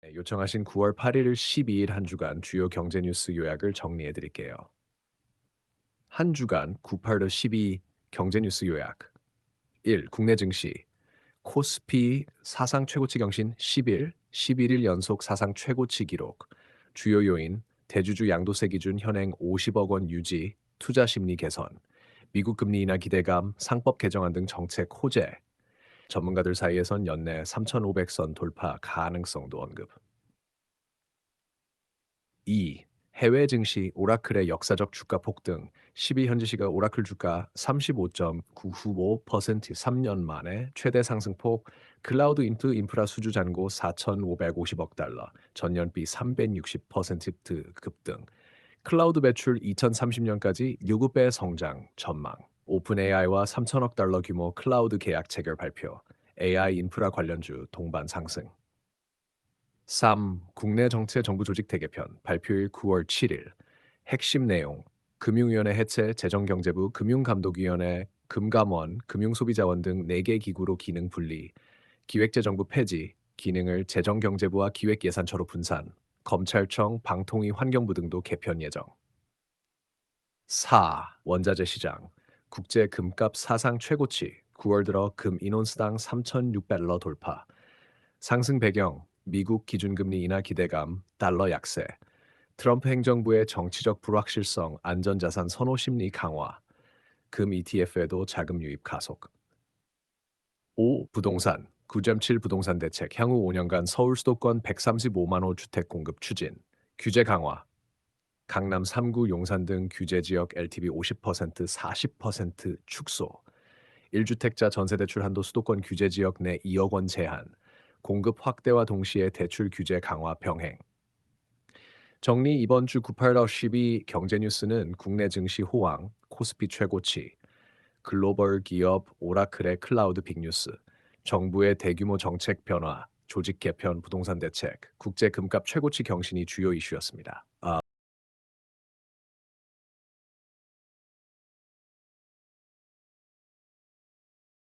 네, 요청하신 9월 8일 12일 한 주간 주요 경제 뉴스 요약을 정리해 드릴게요. 한 주간 98로 12 경제 뉴스 요약 1. 국내 증시 코스피 사상 최고치 경신 10일, 11일 연속 사상 최고치 기록 주요 요인 대주주 양도세 기준 현행 50억 원 유지, 투자 심리 개선, 미국 금리 인하 기대감, 상법 개정안 등 정책 호재 전문가들 사이에선 연내 3,500선 돌파 가능성도 언급. 2. 해외 증시 오라클의 역사적 주가 폭등 12 현지 시각 오라클 주가 35.995% 3년 만에 최대 상승폭 클라우드 인프 인프라 수주 잔고 4,550억 달러 전년비 360% 급등 클라우드 매출 2030년까지 7배 성장 전망 오픈 AI와 3천억 달러 규모 클라우드 계약 체결 발표 AI 인프라 관련주 동반 상승 3. 국내 정체 정부 조직 대개편 발표일 9월 7일 핵심 내용 금융위원회 해체 재정경제부 금융감독위원회 금감원 금융소비자원 등 4개 기구로 기능 분리 기획재정부 폐지 기능을 재정경제부와 기획예산처로 분산 검찰청 방통위 환경부 등도 개편 예정 4. 원자재 시장 국제 금값 사상 최고치 9월 들어 금 인온스당 3,600달러 돌파. 상승 배경 미국 기준금리 인하 기대감, 달러 약세, 트럼프 행정부의 정치적 불확실성, 안전자산 선호 심리 강화, 금 ETF에도 자금 유입 가속. 5. 부동산. 9.7 부동산 대책 향후 5년간 서울 수도권 135만 호 주택 공급 추진. 규제 강화 강남 3구 용산 등 규제 지역 LTV 50% 40% 축소 1주택자 전세 대출 한도 수도권 규제 지역 내 2억 원 제한 공급 확대와 동시에 대출 규제 강화 병행. 정리 이번 주 98-12 경제 뉴스는 국내 증시 호황, 코스피 최고치, 글로벌 기업 오라클의 클라우드 빅뉴스, 정부의 대규모 정책 변화, 조직 개편 부동산 대책, 국제 금값 최고치 경신이 주요 이슈였습니다.